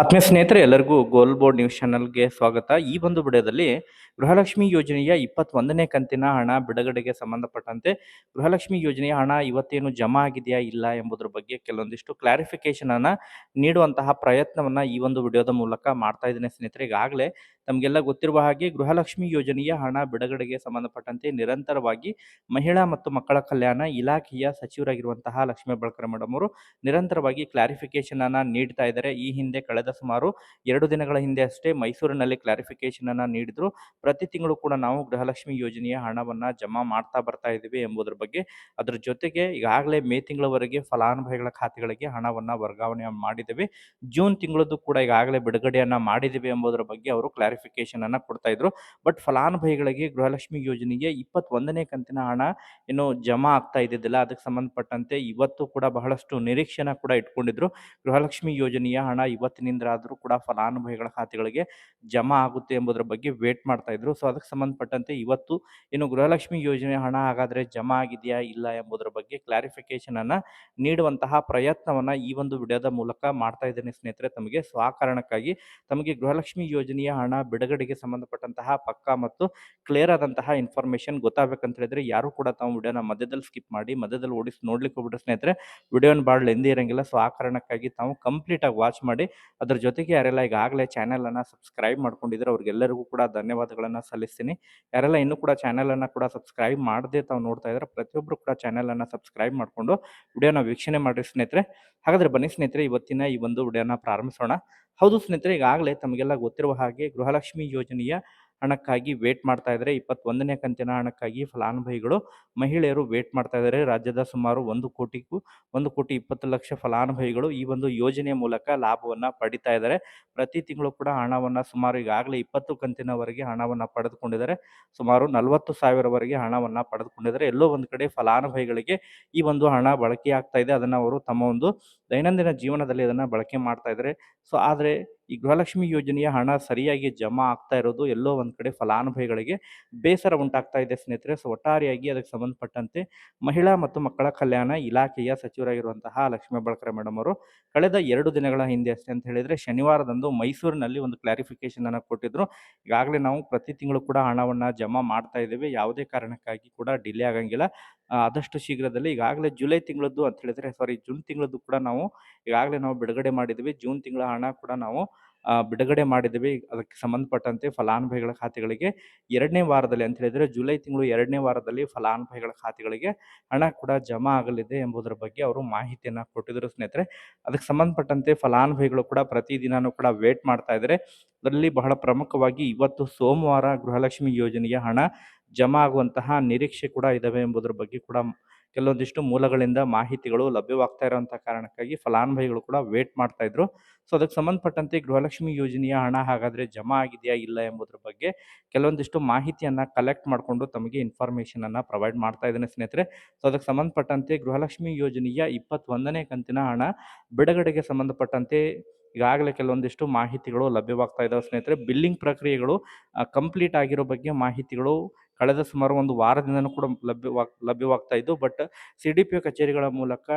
ಆತ್ಮೀಯ ಸ್ನೇಹಿತರೆ, ಎಲ್ಲರಿಗೂ ಗೋಲ್ ಬೋರ್ಡ್ ನ್ಯೂಸ್ ಚಾನಲ್ಗೆ ಸ್ವಾಗತ. ಈ ಒಂದು ವಿಡಿಯೋದಲ್ಲಿ ಗೃಹಲಕ್ಷ್ಮಿ ಯೋಜನೆಯ ಇಪ್ಪತ್ತೊಂದನೇ ಕಂತಿನ ಹಣ ಬಿಡುಗಡೆಗೆ ಸಂಬಂಧಪಟ್ಟಂತೆ ಗೃಹಲಕ್ಷ್ಮಿ ಯೋಜನೆಯ ಹಣ ಇವತ್ತೇನು ಜಮಾ ಆಗಿದೆಯಾ, ಇಲ್ಲ ಎಂಬುದರ ಬಗ್ಗೆ ಕೆಲವೊಂದಿಷ್ಟು ಕ್ಲಾರಿಫಿಕೇಶನ್ ಅನ್ನ ನೀಡುವಂತಹ ಪ್ರಯತ್ನವನ್ನ ಈ ಒಂದು ವಿಡಿಯೋದ ಮೂಲಕ ಮಾಡ್ತಾ ಇದ್ದೇನೆ ಸ್ನೇಹಿತರೆ. ಈಗಾಗಲೇ ತಮಗೆಲ್ಲ ಗೊತ್ತಿರುವ ಹಾಗೆ ಗೃಹಲಕ್ಷ್ಮಿ ಯೋಜನೆಯ ಹಣ ಬಿಡುಗಡೆಗೆ ಸಂಬಂಧಪಟ್ಟಂತೆ ನಿರಂತರವಾಗಿ ಮಹಿಳಾ ಮತ್ತು ಮಕ್ಕಳ ಕಲ್ಯಾಣ ಇಲಾಖೆಯ ಸಚಿವರಾಗಿರುವಂತಹ ಲಕ್ಷ್ಮೀ ಬಳಕರ ಮೇಡಮ್ ಅವರು ನಿರಂತರವಾಗಿ ಕ್ಲಾರಿಫಿಕೇಶನ್ ಅನ್ನ ನೀಡ್ತಾ ಇದ್ದಾರೆ. ಈ ಹಿಂದೆ ಕಳೆದ ಸುಮಾರು ಎರಡು ದಿನಗಳ ಹಿಂದೆ ಅಷ್ಟೇ ಮೈಸೂರಿನಲ್ಲಿ ಕ್ಲಾರಿಫಿಕೇಶನ್ ಅನ್ನ ನೀಡಿದ್ರು. ಪ್ರತಿ ತಿಂಗಳು ಕೂಡ ನಾವು ಗೃಹಲಕ್ಷ್ಮಿ ಯೋಜನೆಯ ಹಣವನ್ನ ಜಮಾ ಮಾಡ್ತಾ ಬರ್ತಾ ಇದ್ದೀವಿ ಎಂಬುದರ ಬಗ್ಗೆ ಅದರ ಜೊತೆಗೆ ಈಗಾಗಲೇ ಮೇ ತಿಂಗಳವರೆಗೆ ಫಲಾನುಭವಿಗಳ ಖಾತೆಗಳಿಗೆ ಹಣವನ್ನ ವರ್ಗಾವಣೆ ಮಾಡಿದ್ದೇವೆ. ಜೂನ್ ತಿಂಗಳದ್ದು ಕೂಡ ಈಗಾಗಲೇ ಬಿಡುಗಡೆಯನ್ನ ಮಾಡಿದ್ದೀವಿ ಎಂಬುದರ ಬಗ್ಗೆ ಅವರು ಕ್ಲಾರಿಫಿಕೇಶನ್ ಅನ್ನ ಕೊಡ್ತಾ ಇದ್ರು. ಬಟ್ ಫಲಾನುಭವಿಗಳಿಗೆ ಗೃಹಲಕ್ಷ್ಮಿ ಯೋಜನೆಗೆ ಇಪ್ಪತ್ತೊಂದನೇ ಕಂತಿನ ಹಣ ಏನು ಜಮಾ ಆಗ್ತಾ ಇದ್ದಿದ್ದಿಲ್ಲ. ಅದಕ್ಕೆ ಸಂಬಂಧಪಟ್ಟಂತೆ ಇವತ್ತು ಕೂಡ ಬಹಳಷ್ಟು ನಿರೀಕ್ಷೆನ ಕೂಡ ಇಟ್ಕೊಂಡಿದ್ರು. ಗೃಹಲಕ್ಷ್ಮಿ ಯೋಜನೆಯ ಹಣ ಇವತ್ತಿನಿಂದ ಆದರೂ ಕೂಡ ಫಲಾನುಭವಿಗಳ ಖಾತೆಗಳಿಗೆ ಜಮಾ ಆಗುತ್ತೆ ಎಂಬುದರ ಬಗ್ಗೆ ವೇಟ್ ಮಾಡ್ತಾ ಇದ್ರು. ಸೊ ಅದಕ್ಕೆ ಸಂಬಂಧಪಟ್ಟಂತೆ ಇವತ್ತು ಏನು ಗೃಹಲಕ್ಷ್ಮಿ ಯೋಜನೆ ಹಣ ಹಾಗಾದ್ರೆ ಜಮಾ ಆಗಿದೆಯಾ ಇಲ್ಲ ಎಂಬುದರ ಬಗ್ಗೆ ಕ್ಲಾರಿಫಿಕೇಶನ್ ಅನ್ನ ನೀಡುವಂತಹ ಪ್ರಯತ್ನವನ್ನ ಈ ಒಂದು ವಿಡಿಯೋದ ಮೂಲಕ ಮಾಡ್ತಾ ಇದ್ದೇನೆ ಸ್ನೇಹಿತರೆ. ತಮಗೆ ಸ್ವಕಾರಣಕ್ಕಾಗಿ ತಮಗೆ ಗೃಹಲಕ್ಷ್ಮಿ ಯೋಜನೆಯ ಹಣ ಬಿಡುಗಡೆಗೆ ಸಂಬಂಧಪಟ್ಟಂತಹ ಪಕ್ಕ ಮತ್ತು ಕ್ಲಿಯರ್ ಆದಂತಹ ಇನ್ಫಾರ್ಮೇಶನ್ ಗೊತ್ತಾಗಬೇಕಂತ ಹೇಳಿದ್ರೆ ಯಾರು ಕೂಡ ತಾವು ವಿಡಿಯೋನ ಮಧ್ಯದಲ್ಲಿ ಸ್ಕಿಪ್ ಮಾಡಿ, ಮಧ್ಯದಲ್ಲಿ ಓಡಿಸಿ ನೋಡ್ಲಿಕ್ಕೆ ಹೋಗ್ಬಿಟ್ಟು ಸ್ನೇಹಿತರೆ. ವಿಡಿಯೋನ ಭಾಳ ಲೆಂದಿ ಇರಂಗಿಲ್ಲ. ಸೊ ಆ ಕಾರಣಕ್ಕಾಗಿ ತಾವು ಕಂಪ್ಲೀಟ್ ಆಗಿ ವಾಚ್ ಮಾಡಿ, ಅದ್ರ ಜೊತೆಗೆ ಯಾರೆಲ್ಲ ಈಗಾಗಲೇ ಚಾನೆಲ್ ಅನ್ನ ಸಬ್ಸ್ಕ್ರೈಬ್ ಮಾಡ್ಕೊಂಡಿದ್ರೆ ಅವ್ರಿಗೆಲ್ಲರಿಗೂ ಕೂಡ ಧನ್ಯವಾದಗಳನ್ನ ಸಲ್ಲಿಸ್ತೀನಿ. ಯಾರೆಲ್ಲ ಇನ್ನೂ ಕೂಡ ಚಾನೆಲ್ ಅನ್ನ ಕೂಡ ಸಬ್ಸ್ಕ್ರೈಬ್ ಮಾಡದೆ ತಾವು ನೋಡ್ತಾ ಇದ್ರೆ ಪ್ರತಿಯೊಬ್ಬರು ಕೂಡ ಚಾನೆಲ್ ಅನ್ನ ಸಬ್ಸ್ಕ್ರೈಬ್ ಮಾಡಿಕೊಂಡು ವಿಡಿಯೋನ ವೀಕ್ಷಣೆ ಮಾಡಿ ಸ್ನೇಹಿತರೆ. ಹಾಗಾದ್ರೆ ಬನ್ನಿ ಸ್ನೇಹಿತರೆ, ಇವತ್ತಿನ ಈ ಒಂದು ವಿಡಿಯೋನ ಪ್ರಾರಂಭಿಸೋಣ. ಹೌದು ಸ್ನೇಹಿತರೆ, ಈಗಾಗಲೇ ತಮಗೆಲ್ಲ ಗೊತ್ತಿರುವ ಹಾಗೆ ಗೃಹಲಕ್ಷ್ಮಿ ಯೋಜನೆಯ ಹಣಕ್ಕಾಗಿ ವೇಟ್ ಮಾಡ್ತಾ ಇದ್ದಾರೆ. ಇಪ್ಪತ್ತೊಂದನೇ ಕಂತಿನ ಹಣಕ್ಕಾಗಿ ಫಲಾನುಭವಿಗಳು, ಮಹಿಳೆಯರು ವೇಟ್ ಮಾಡ್ತಾ ಇದ್ದಾರೆ. ರಾಜ್ಯದ ಸುಮಾರು ಒಂದು ಕೋಟಿಗೂ, ಒಂದು ಕೋಟಿ ಇಪ್ಪತ್ತು ಲಕ್ಷ ಫಲಾನುಭವಿಗಳು ಈ ಒಂದು ಯೋಜನೆಯ ಮೂಲಕ ಲಾಭವನ್ನು ಪಡಿತಾ ಇದ್ದಾರೆ. ಪ್ರತಿ ತಿಂಗಳು ಕೂಡ ಹಣವನ್ನು ಸುಮಾರು ಈಗಾಗಲೇ ಇಪ್ಪತ್ತು ಕಂತಿನವರೆಗೆ ಹಣವನ್ನು ಪಡೆದುಕೊಂಡಿದ್ದಾರೆ. ಸುಮಾರು ನಲವತ್ತು ಸಾವಿರವರೆಗೆ ಹಣವನ್ನು ಪಡೆದುಕೊಂಡಿದ್ದಾರೆ. ಎಲ್ಲೋ ಒಂದು ಕಡೆ ಫಲಾನುಭವಿಗಳಿಗೆ ಈ ಒಂದು ಹಣ ಬಳಕೆ ಆಗ್ತಾ ಇದೆ. ಅದನ್ನು ಅವರು ತಮ್ಮ ಒಂದು ದೈನಂದಿನ ಜೀವನದಲ್ಲಿ ಅದನ್ನು ಬಳಕೆ ಮಾಡ್ತಾ ಇದ್ದಾರೆ. ಸೊ, ಆದರೆ ಈ ಗೃಹಲಕ್ಷ್ಮಿ ಯೋಜನೆಯ ಹಣ ಸರಿಯಾಗಿ ಜಮಾ ಆಗ್ತಾ ಇರೋದು ಎಲ್ಲೋ ಒಂದು ಕಡೆ ಫಲಾನುಭವಿಗಳಿಗೆ ಬೇಸರ ಉಂಟಾಗ್ತಾ ಇದೆ ಸ್ನೇಹಿತರೆ. ಸೊ ಒಟ್ಟಾರೆಯಾಗಿ ಅದಕ್ಕೆ ಸಂಬಂಧಪಟ್ಟಂತೆ ಮಹಿಳಾ ಮತ್ತು ಮಕ್ಕಳ ಕಲ್ಯಾಣ ಇಲಾಖೆಯ ಸಚಿವರಾಗಿರುವಂತಹ ಲಕ್ಷ್ಮೀ ಬಳಕರ ಮೇಡಮ್ ಅವರು ಕಳೆದ ಎರಡು ದಿನಗಳ ಹಿಂದೆ ಅಷ್ಟೇ ಅಂತ ಹೇಳಿದ್ರೆ ಶನಿವಾರದಂದು ಮೈಸೂರಿನಲ್ಲಿ ಒಂದು ಕ್ಲಾರಿಫಿಕೇಶನ್ ಅನ್ನು ಕೊಟ್ಟಿದ್ರು. ಈಗಾಗಲೇ ನಾವು ಪ್ರತಿ ತಿಂಗಳು ಕೂಡ ಹಣವನ್ನ ಜಮಾ ಮಾಡ್ತಾ ಇದ್ದೇವೆ. ಯಾವುದೇ ಕಾರಣಕ್ಕಾಗಿ ಕೂಡ ಡಿಲೇ ಆಗಂಗಿಲ್ಲ. ಆದಷ್ಟು ಶೀಘ್ರದಲ್ಲಿ ಈಗಾಗಲೇ ಜುಲೈ ತಿಂಗಳದ್ದು ಅಂತ ಹೇಳಿದರೆ ಸಾರಿ ಜೂನ್ ತಿಂಗಳದ್ದು ಕೂಡ ನಾವು ಈಗಾಗಲೇ ನಾವು ಬಿಡುಗಡೆ ಮಾಡಿದ್ವಿ. ಜೂನ್ ತಿಂಗಳ ಹಣ ಕೂಡ ನಾವು ಬಿಡುಗಡೆ ಮಾಡಿದ್ದೀವಿ ಅದಕ್ಕೆ ಸಂಬಂಧಪಟ್ಟಂತೆ ಫಲಾನುಭವಿಗಳ ಖಾತೆಗಳಿಗೆ ಎರಡನೇ ವಾರದಲ್ಲಿ ಅಂತ ಹೇಳಿದರೆ ಜುಲೈ ತಿಂಗಳು ಎರಡನೇ ವಾರದಲ್ಲಿ ಫಲಾನುಭವಿಗಳ ಖಾತೆಗಳಿಗೆ ಹಣ ಕೂಡ ಜಮಾ ಆಗಲಿದೆ ಎಂಬುದರ ಬಗ್ಗೆ ಅವರು ಮಾಹಿತಿಯನ್ನು ಕೊಟ್ಟಿದ್ದರು ಸ್ನೇಹಿತರೆ. ಅದಕ್ಕೆ ಸಂಬಂಧಪಟ್ಟಂತೆ ಫಲಾನುಭವಿಗಳು ಕೂಡ ಪ್ರತಿದಿನವೂ ಕೂಡ ವೇಟ್ ಮಾಡ್ತಾ ಇದ್ದಾರೆ. ಅದರಲ್ಲಿ ಬಹಳ ಪ್ರಮುಖವಾಗಿ ಇವತ್ತು ಸೋಮವಾರ ಗೃಹಲಕ್ಷ್ಮಿ ಯೋಜನೆಯ ಹಣ ಜಮಾ ಆಗುವಂತಹ ನಿರೀಕ್ಷೆ ಕೂಡ ಇದ್ದಾವೆ ಎಂಬುದರ ಬಗ್ಗೆ ಕೂಡ ಕೆಲವೊಂದಿಷ್ಟು ಮೂಲಗಳಿಂದ ಮಾಹಿತಿಗಳು ಲಭ್ಯವಾಗ್ತಾ ಇರೋಂಥ ಕಾರಣಕ್ಕಾಗಿ ಫಲಾನುಭವಿಗಳು ಕೂಡ ವೇಟ್ ಮಾಡ್ತಾ ಇದ್ರು. ಸೊ ಅದಕ್ಕೆ ಸಂಬಂಧಪಟ್ಟಂತೆ ಗೃಹಲಕ್ಷ್ಮಿ ಯೋಜನೆಯ ಹಣ ಹಾಗಾದರೆ ಜಮಾ ಆಗಿದೆಯಾ ಇಲ್ಲ ಎಂಬುದ್ರ ಬಗ್ಗೆ ಕೆಲವೊಂದಿಷ್ಟು ಮಾಹಿತಿಯನ್ನು ಕಲೆಕ್ಟ್ ಮಾಡಿಕೊಂಡು ತಮಗೆ ಇನ್ಫಾರ್ಮೇಶನ್ ಅನ್ನ ಪ್ರೊವೈಡ್ ಮಾಡ್ತಾ ಇದ್ದೇನೆ ಸ್ನೇಹಿತರೆ. ಸೊ ಅದಕ್ಕೆ ಸಂಬಂಧಪಟ್ಟಂತೆ ಗೃಹಲಕ್ಷ್ಮಿ ಯೋಜನೆಯ ಇಪ್ಪತ್ತೊಂದನೇ ಕಂತಿನ ಹಣ ಬಿಡುಗಡೆಗೆ ಸಂಬಂಧಪಟ್ಟಂತೆ ಈಗಾಗಲೇ ಕೆಲವೊಂದಿಷ್ಟು ಮಾಹಿತಿಗಳು ಲಭ್ಯವಾಗ್ತಾ ಇದ್ದಾವೆ ಸ್ನೇಹಿತರೆ. ಬಿಲ್ಲಿಂಗ್ ಪ್ರಕ್ರಿಯೆಗಳು ಕಂಪ್ಲೀಟ್ ಆಗಿರೋ ಬಗ್ಗೆ ಮಾಹಿತಿಗಳು ಕಳೆದ ಸುಮಾರು ಒಂದು ವಾರದಿಂದನೂ ಕೂಡ ಲಭ್ಯವಾಗ್ ಲಭ್ಯವಾಗ್ತಾ ಇದ್ದು, but C D P O ಕಚೇರಿಗಳ ಮೂಲಕ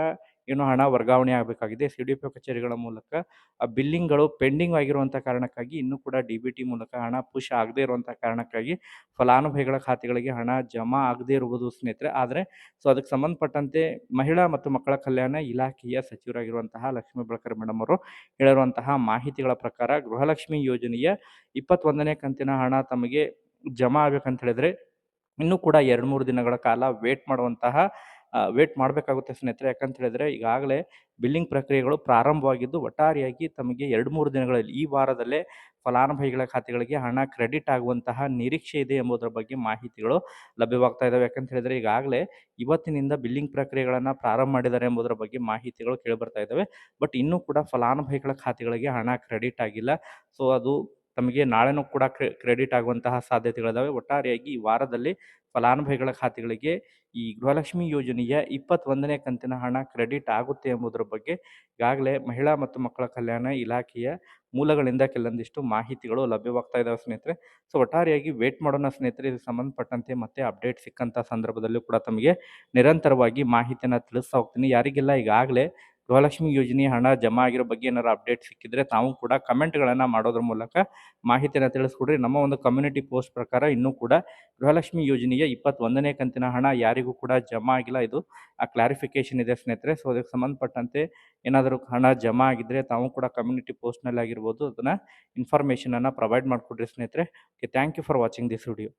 ಏನು ಹಣ ವರ್ಗಾವಣೆ ಆಗಬೇಕಾಗಿದೆ. ಸಿ ಡಿ ಪಿ ಒ ಕಚೇರಿಗಳ ಮೂಲಕ ಆ ಬಿಲ್ಲಿಂಗ್ಗಳು ಪೆಂಡಿಂಗ್ ಆಗಿರುವಂಥ ಕಾರಣಕ್ಕಾಗಿ ಇನ್ನೂ ಕೂಡ ಡಿ ಬಿ ಟಿ ಮೂಲಕ ಹಣ ಪುಷ್ ಆಗದೇ ಇರುವಂಥ ಕಾರಣಕ್ಕಾಗಿ ಫಲಾನುಭವಿಗಳ ಖಾತೆಗಳಿಗೆ ಹಣ ಜಮಾ ಆಗದೇ ಇರುವುದು ಸ್ನೇಹಿತರೆ. ಆದರೆ ಸೊ ಅದಕ್ಕೆ ಸಂಬಂಧಪಟ್ಟಂತೆ ಮಹಿಳಾ ಮತ್ತು ಮಕ್ಕಳ ಕಲ್ಯಾಣ ಇಲಾಖೆಯ ಸಚಿವರಾಗಿರುವಂತಹ ಲಕ್ಷ್ಮೀ ಬಳಕರ್ ಮೇಡಮ್ ಅವರು ಹೇಳಿರುವಂತಹ ಮಾಹಿತಿಗಳ ಪ್ರಕಾರ ಗೃಹಲಕ್ಷ್ಮಿ ಯೋಜನೆಯ ಇಪ್ಪತ್ತೊಂದನೇ ಕಂತಿನ ಹಣ ತಮಗೆ ಜಮಾ ಆಗಬೇಕಂತ ಹೇಳಿದ್ರೆ ಇನ್ನೂ ಕೂಡ ಎರಡು ಮೂರು ದಿನಗಳ ಕಾಲ ವೇಟ್ ಮಾಡುವಂತಹ ವೇಟ್ ಮಾಡಬೇಕಾಗುತ್ತೆ ಸ್ನೇಹಿತರೆ. ಯಾಕಂತ ಹೇಳಿದ್ರೆ ಈಗಾಗಲೇ ಬಿಲ್ಲಿಂಗ್ ಪ್ರಕ್ರಿಯೆಗಳು ಪ್ರಾರಂಭವಾಗಿದ್ದು ಒಟ್ಟಾರೆಯಾಗಿ ತಮಗೆ ಎರಡು ಮೂರು ದಿನಗಳಲ್ಲಿ ಈ ವಾರದಲ್ಲೇ ಫಲಾನುಭವಿಗಳ ಖಾತೆಗಳಿಗೆ ಹಣ ಕ್ರೆಡಿಟ್ ಆಗುವಂತಹ ನಿರೀಕ್ಷೆ ಇದೆ ಎಂಬುದರ ಬಗ್ಗೆ ಮಾಹಿತಿಗಳು ಲಭ್ಯವಾಗ್ತಾ ಇದ್ದಾವೆ ಯಾಕಂತ ಹೇಳಿದ್ರೆ ಈಗಾಗಲೇ ಇವತ್ತಿನಿಂದ ಬಿಲ್ಲಿಂಗ್ ಪ್ರಕ್ರಿಯೆಗಳನ್ನು ಪ್ರಾರಂಭ ಮಾಡಿದ್ದಾರೆ ಎಂಬುದರ ಬಗ್ಗೆ ಮಾಹಿತಿಗಳು ಕೇಳಿಬರ್ತಾ ಇದ್ದಾವೆ ಬಟ್ ಇನ್ನೂ ಕೂಡ ಫಲಾನುಭವಿಗಳ ಖಾತೆಗಳಿಗೆ ಹಣ ಕ್ರೆಡಿಟ್ ಆಗಿಲ್ಲ. ಸೊ ಅದು ತಮಗೆ ನಾಳೆನೂ ಕೂಡ ಕ್ರೆಡಿಟ್ ಆಗುವಂತಹ ಸಾಧ್ಯತೆಗಳಿದಾವೆ. ಒಟ್ಟಾರೆಯಾಗಿ ಈ ವಾರದಲ್ಲಿ ಫಲಾನುಭವಿಗಳ ಖಾತೆಗಳಿಗೆ ಈ ಗೃಹಲಕ್ಷ್ಮಿ ಯೋಜನೆಯ ಇಪ್ಪತ್ತೊಂದನೇ ಕಂತಿನ ಹಣ ಕ್ರೆಡಿಟ್ ಆಗುತ್ತೆ ಎಂಬುದರ ಬಗ್ಗೆ ಈಗಾಗಲೇ ಮಹಿಳಾ ಮತ್ತು ಮಕ್ಕಳ ಕಲ್ಯಾಣ ಇಲಾಖೆಯ ಮೂಲಗಳಿಂದ ಕೆಲವೊಂದಿಷ್ಟು ಮಾಹಿತಿಗಳು ಲಭ್ಯವಾಗ್ತಾ ಇದ್ದಾವೆ ಸ್ನೇಹಿತರೆ. ಸೊ, ಒಟ್ಟಾರೆಯಾಗಿ ವೇಟ್ ಮಾಡೋಣ ಸ್ನೇಹಿತರೆ. ಇದಕ್ಕೆ ಸಂಬಂಧಪಟ್ಟಂತೆ ಮತ್ತೆ ಅಪ್ಡೇಟ್ ಸಿಕ್ಕಂಥ ಸಂದರ್ಭದಲ್ಲೂ ಕೂಡ ತಮಗೆ ನಿರಂತರವಾಗಿ ಮಾಹಿತಿಯನ್ನು ತಿಳಿಸ್ತಾ ಹೋಗ್ತೀನಿ. ಯಾರಿಗೆಲ್ಲ ಈಗಾಗಲೇ ಗೃಹಲಕ್ಷ್ಮಿ ಯೋಜನೆ ಹಣ ಜಮಾ ಆಗಿರೋ ಬಗ್ಗೆ ಏನಾರು ಅಪ್ಡೇಟ್ ಸಿಕ್ಕಿದ್ರೆ ತಾವು ಕೂಡ ಕಮೆಂಟ್ಗಳನ್ನು ಮಾಡೋದ್ರ ಮೂಲಕ ಮಾಹಿತಿಯನ್ನು ತಿಳಿಸ್ಕೊಡ್ರಿ. ನಮ್ಮ ಒಂದು ಕಮ್ಯುನಿಟಿ ಪೋಸ್ಟ್ ಪ್ರಕಾರ ಇನ್ನೂ ಕೂಡ ಗೃಹಲಕ್ಷ್ಮಿ ಯೋಜನೆಯ ಇಪ್ಪತ್ತೊಂದನೇ ಕಂತಿನ ಹಣ ಯಾರಿಗೂ ಕೂಡ ಜಮಾ ಆಗಿಲ್ಲ. ಇದು ಆ ಕ್ಲಾರಿಫಿಕೇಶನ್ ಇದೆ ಸ್ನೇಹಿತರೆ. ಸೊ ಅದಕ್ಕೆ ಸಂಬಂಧಪಟ್ಟಂತೆ ಏನಾದರೂ ಹಣ ಜಮಾ ಆಗಿದ್ದರೆ ತಾವು ಕೂಡ ಕಮ್ಯುನಿಟಿ ಪೋಸ್ಟ್ನಲ್ಲಿ ಆಗಿರ್ಬೋದು ಅದನ್ನು ಇನ್ಫಾರ್ಮೇಷನನ್ನು ಪ್ರೊವೈಡ್ ಮಾಡಿಕೊಡ್ರಿ ಸ್ನೇಹಿತರೆ. Okay thank you for watching this video